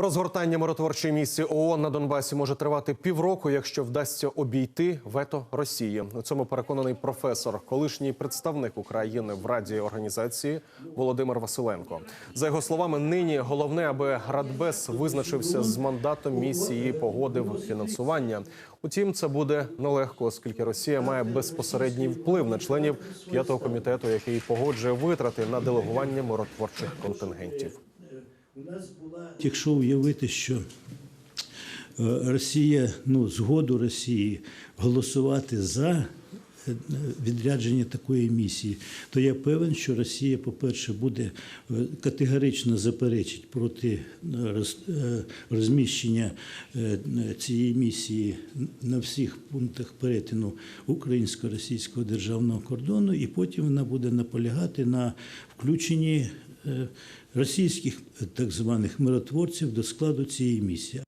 Розгортання миротворчої місії ООН на Донбасі може тривати півроку, якщо вдасться обійти вето Росії. У цьому переконаний професор, колишній представник України в раді організації Володимир Василенко. За його словами, нині головне, аби Радбез визначився з мандатом місії, і погодив фінансування. Утім, це буде нелегко, оскільки Росія має безпосередній вплив на членів п'ятого комітету, який погоджує витрати на делегування миротворчих контингентів. Якщо уявити, що е, Росія, ну, згоду Росії голосувати за е, відрядження такої місії, то я певен, що Росія, по-перше, буде е, категорично заперечить проти розміщення цієї місії на всіх пунктах перетину українсько-російського державного кордону, і потім вона буде наполягати на включенні російських е, так званих миротворців до складу цієї місії.